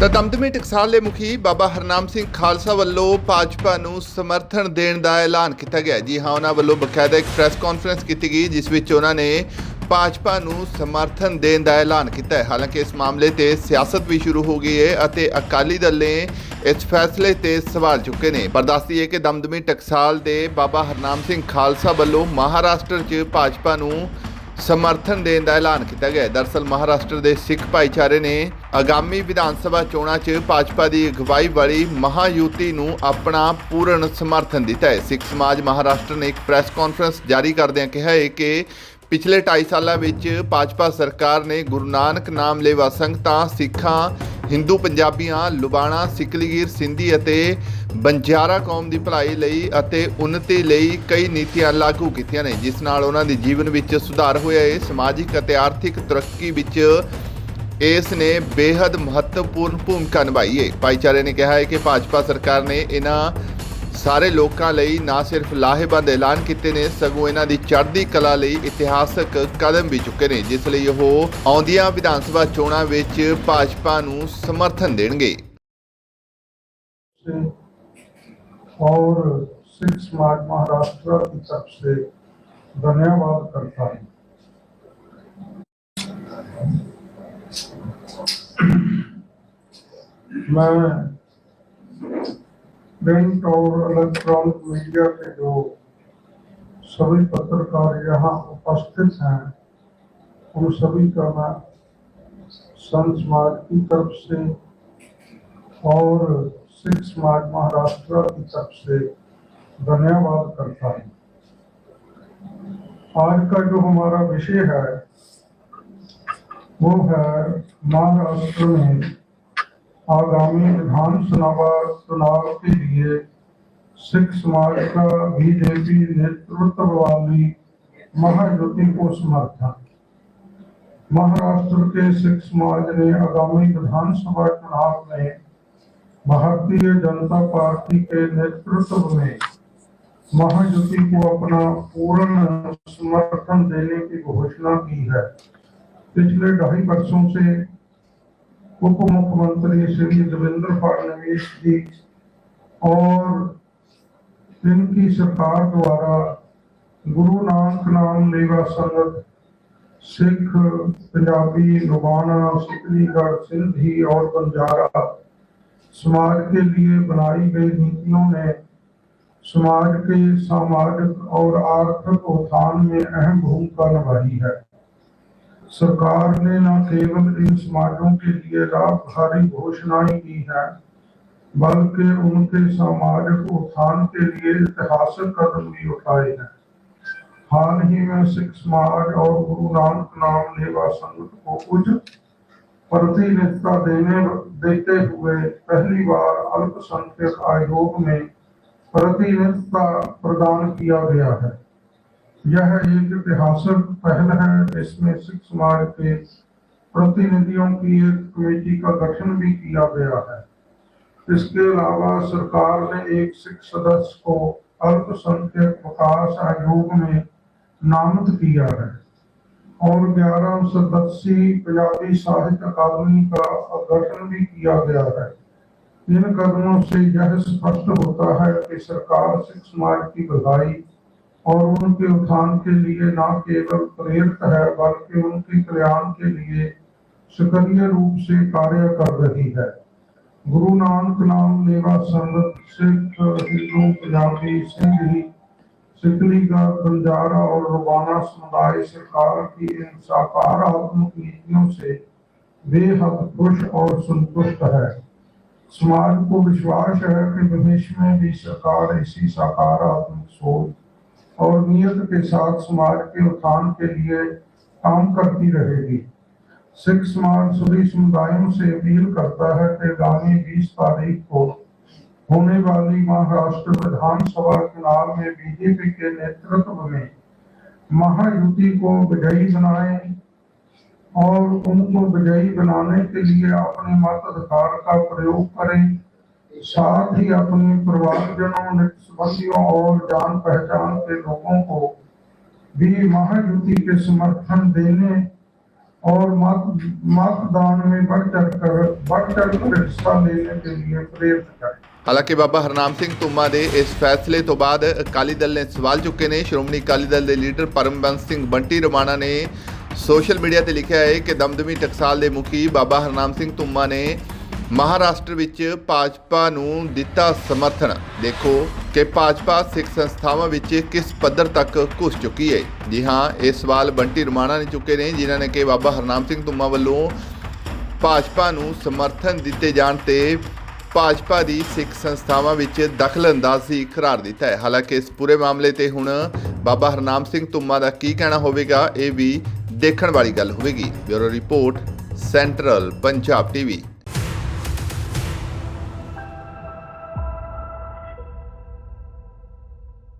ਤਾਂ ਦਮਦਮੀ ਟਕਸਾਲ ਦੇ ਮੁਖੀ ਬਾਬਾ ਹਰਨਾਮ ਸਿੰਘ ਖਾਲਸਾ ਵੱਲੋਂ ਭਾਜਪਾ ਨੂੰ ਸਮਰਥਨ ਦੇਣ ਦਾ ਐਲਾਨ ਕੀਤਾ ਗਿਆ ਜੀ ਹਾਂ, ਉਹਨਾਂ ਵੱਲੋਂ ਬਕਾਇਦਾ ਇੱਕ ਪ੍ਰੈਸ ਕਾਨਫਰੰਸ ਕੀਤੀ ਗਈ, ਜਿਸ ਵਿੱਚ ਉਹਨਾਂ ਨੇ ਭਾਜਪਾ ਨੂੰ ਸਮਰਥਨ ਦੇਣ ਦਾ ਐਲਾਨ ਕੀਤਾ ਹੈ। ਹਾਲਾਂਕਿ ਇਸ ਮਾਮਲੇ ਤੇ ਸਿਆਸਤ ਵੀ ਸ਼ੁਰੂ ਹੋ ਗਈ ਹੈ ਅਤੇ ਅਕਾਲੀ ਦਲ ਨੇ ਇਸ ਫੈਸਲੇ ਤੇ ਸਵਾਲ ਚੁੱਕੇ ਨੇ। ਪਰ ਦੱਸ ਦਈਏ ਕਿ ਦਮਦਮੀ ਟਕਸਾਲ ਦੇ ਬਾਬਾ ਹਰਨਾਮ ਸਿੰਘ ਖਾਲਸਾ ਵੱਲੋਂ ਮਹਾਰਾਸ਼ਟਰ 'ਚ ਭਾਜਪਾ ਨੂੰ ਸਮਰਥਨ ਦੇਣ ਦਾ ਐਲਾਨ ਕੀਤਾ ਗਿਆ ਹੈ। ਦਰਸਲ ਮਹਾਰਾਸ਼ਟਰ ਦੇ ਸਿੱਖ ਭਾਈਚਾਰੇ ਨੇ ਆਗਾਮੀ ਵਿਧਾਨ ਸਭਾ ਚੋਣਾਂ 'ਚ ਭਾਜਪਾ ਦੀ ਅਗਵਾਈ ਵਾਲੀ ਮਹਾਯੂਤੀ ਨੂੰ ਆਪਣਾ ਪੂਰਨ ਸਮਰਥਨ ਦਿੱਤਾ ਹੈ। ਸਿੱਖ ਸਮਾਜ ਮਹਾਰਾਸ਼ਟਰ ਨੇ ਇੱਕ ਪ੍ਰੈਸ ਕਾਨਫਰੰਸ ਜਾਰੀ ਕਰਦਿਆਂ ਕਿਹਾ ਹੈ ਕਿ ਪਿਛਲੇ 2.5 ਸਾਲਾਂ ਵਿੱਚ ਭਾਜਪਾ ਸਰਕਾਰ ਨੇ ਗੁਰੂ ਨਾਨਕ ਨਾਮ ਲੇਵਾ ਸੰਗਤਾਂ, ਸਿੱਖਾਂ, ਹਿੰਦੂ ਪੰਜਾਬੀਆਂ, ਲੁਬਾਣਾ, ਸਿਕਲੀਗੀਰ, ਸਿੰਧੀ ਅਤੇ ਬੰਜਾਰਾ ਕੌਮ ਦੀ ਭਲਾਈ ਲਈ ਅਤੇ ਉન્નਤੀ ਲਈ ਕਈ ਨੀਤੀਆਂ ਲਾਗੂ ਕੀਤੀਆਂ ਨੇ, ਜਿਸ ਨਾਲ ਉਹਨਾਂ ਦੇ ਜੀਵਨ ਵਿੱਚ ਸੁਧਾਰ ਹੋਇਆ ਹੈ। ਸਮਾਜਿਕ ਅਤੇ ਆਰਥਿਕ ਤਰੱਕੀ ਵਿੱਚ ਇਸ ਨੇ ਬੇहद ਮਹੱਤਵਪੂਰਨ ਭੂਮਿਕਾ ਨਿਭਾਈ ਹੈ ਭਾਈਚਾਰੇ ਨੇ ਕਿਹਾ ਹੈ ਕਿ ਭਾਜਪਾ ਸਰਕਾਰ ਨੇ ਇਹਨਾਂ ਸਾਰੇ ਲੋਕਾਂ ਲਈ ਨਾ ਸਿਰਫ ਲਾਹੇਵੰਦ ਐਲਾਨ ਕੀਤੇ ਨੇ, ਸਗੋਂ ਇਹਨਾਂ ਦੀ ਚੜ੍ਹਦੀ ਕਲਾ ਲਈ ਇਤਿਹਾਸਕ ਕਦਮ ਵੀ ਚੁੱਕੇ ਨੇ, ਜਿਸ ਲਈ ਉਹ ਆਉਂਦੀਆਂ ਵਿਧਾਨ ਸਭਾ ਚੋਣਾਂ ਵਿੱਚ ਭਾਜਪਾ ਨੂੰ ਸਮਰਥਨ ਦੇਣਗੇ। और सिक्स मार्च महाराष्ट्र की तरफ से धन्यवाद करता हूँ मैं प्रिंट और इलेक्ट्रॉनिक मीडिया के जो सभी पत्रकार यहाँ उपस्थित हैं, उन सभी का मैं संत समाज की तरफ़ से और सिख समाज महाराष्ट्र की तरफ़ से धन्यवाद करता हूँ। आज का जो हमारा विषय है वो है महाराष्ट्र में आगामी विधानसभा चुनाव के लिए सिख समाज का बीजेपी नेतृत्व वाली महायुति को समर्थन। महाराष्ट्र के सिख समाज ने आगामी विधानसभा चुनाव में भारतीय जनता पार्टी के नेतृत्व में महायुति को अपना पूर्ण समर्थन देने की घोषणा की है। पिछले ढाई वर्षों से उप मुख्यमंत्री श्री देवेंद्र फडणवीस जी और इनकी सरकार द्वारा गुरु नानक नाम लेवा संगत सिख, पंजाबी लुबाना सिकलीगढ़, सिंधी और बंजारा समाज के लिए बनाई गई नीतियों ने समाज के सामाजिक और आर्थिक उत्थान में अहम भूमिका निभाई है। सरकार ने न केवल इन समाजों के लिए लाभकारी घोषणाएँ की है, बल्कि उनके सामाजिक उत्थान के लिए ऐतिहासिक कदम भी उठाए हैं। हाल ही में सिख समाज और गुरु नानक नाम लेवा संगत को कुछ प्रतिनिधित्व देने, देते हुए पहली बार अल्पसंख्यक आयोग में प्रतिनिधित्व प्रदान किया गया है। यह एक ऐतिहासिक पहल है। इसमें सिख समाज के प्रतिनिधियों की एक कमेटी का गठन भी किया गया है। इसके अलावा सरकार ने एक सिख सदस्य को अल्पसंख्यक विकास आयोग में नामित किया है और 11 सदस्यीय पंजाबी साहित्य अकादमी का गठन भी किया गया है। इन कदमों से यह स्पष्ट होता है कि सरकार सिख समाज की भलाई और उनके उत्थान के लिए न केवल प्रेरित है, बल्कि उनके कल्याण के लिए सक्रिय रूप से कार्य कर रही है। गुरु नानक नाम लेवा संगत सिख, हिंदू, पंजाबी, सिंधी बंजारा और रुबाना समुदाय सरकार की इन सकारात्मक नीतियों से बेहद खुश और संतुष्ट है। समाज को विश्वास है कि भविष्य में भी सरकार इसी सकारात्मक सोच और नियत के साथ समाज के उत्थान के लिए काम करती रहेगी। सिख समाज सभी समुदायों से अपील करता है कि आगामी 20 तारीख को होने वाली महाराष्ट्र विधानसभा चुनाव में बीजेपी के नेतृत्व में महायुति को विजयी बनाए और उनको विजयी बनाने के लिए अपने मताधिकार का प्रयोग करें। साथ ही अपने परिवारजनों निकट संबंधियों और जान पहचान के लोगों को भी महायुति के समर्थन देने और मत मतदान में बढ़ चढ़कर बढ़ चढ़कर हिस्सा लेने के लिए प्रेरित करें ਹਾਲਾਂਕਿ ਬਾਬਾ ਹਰਨਾਮ ਸਿੰਘ ਧੁੰਮਾ ਦੇ ਇਸ ਫੈਸਲੇ ਤੋਂ ਬਾਅਦ ਅਕਾਲੀ ਦਲ ਨੇ ਸਵਾਲ ਚੁੱਕੇ ਨੇ ਸ਼੍ਰੋਮਣੀ ਅਕਾਲੀ ਦਲ ਦੇ ਲੀਡਰ ਪਰਮਬੰਸ ਸਿੰਘ ਬੰਟੀ ਰਮਾਣਾ ਨੇ ਸੋਸ਼ਲ ਮੀਡੀਆ ਤੇ ਲਿਖਿਆ ਹੈ ਕਿ ਦਮਦਮੀ ਟਕਸਾਲ ਦੇ ਮੁਖੀ ਬਾਬਾ ਹਰਨਾਮ ਸਿੰਘ ਧੁੰਮਾ ਨੇ ਮਹਾਰਾਸ਼ਟਰ ਵਿੱਚ ਭਾਜਪਾ ਨੂੰ ਦਿੱਤਾ ਸਮਰਥਨ। ਦੇਖੋ ਕਿ ਭਾਜਪਾ ਸਿੱਖ ਸੰਸਥਾਵਾਂ ਵਿੱਚ ਕਿਸ ਪੱਧਰ ਤੱਕ ਘੁਸ ਚੁੱਕੀ ਹੈ ਜੀ ਹਾਂ, ਇਹ ਸਵਾਲ ਬੰਟੀ ਰਮਾਣਾ ਨੇ ਚੁੱਕੇ ਨੇ, ਜਿਨ੍ਹਾਂ ਨੇ ਕਿ ਬਾਬਾ ਹਰਨਾਮ ਸਿੰਘ ਧੁੰਮਾ ਵੱਲੋਂ ਭਾਜਪਾ ਨੂੰ ਸਮਰਥਨ ਦਿੱਤੇ ਜਾਣ ਤੇ ਭਾਜਪਾ ਦੀ ਸਿੱਖ ਸੰਸਥਾਵਾਂ ਵਿੱਚ ਦਖਲਅੰਦਾਜ਼ੀ ਕਰਾਰ ਦਿੱਤਾ ਹੈ। ਹਾਲਾਂਕਿ ਇਸ ਪੂਰੇ ਮਾਮਲੇ ਤੇ ਹੁਣ ਬਾਬਾ ਹਰਨਾਮ ਸਿੰਘ ਧੁੰਮਾ ਦਾ ਕੀ ਕਹਿਣਾ ਹੋਵੇਗਾ, ਇਹ ਵੀ ਦੇਖਣ ਵਾਲੀ ਗੱਲ ਹੋਵੇਗੀ। Bureau report, central Punjab TV.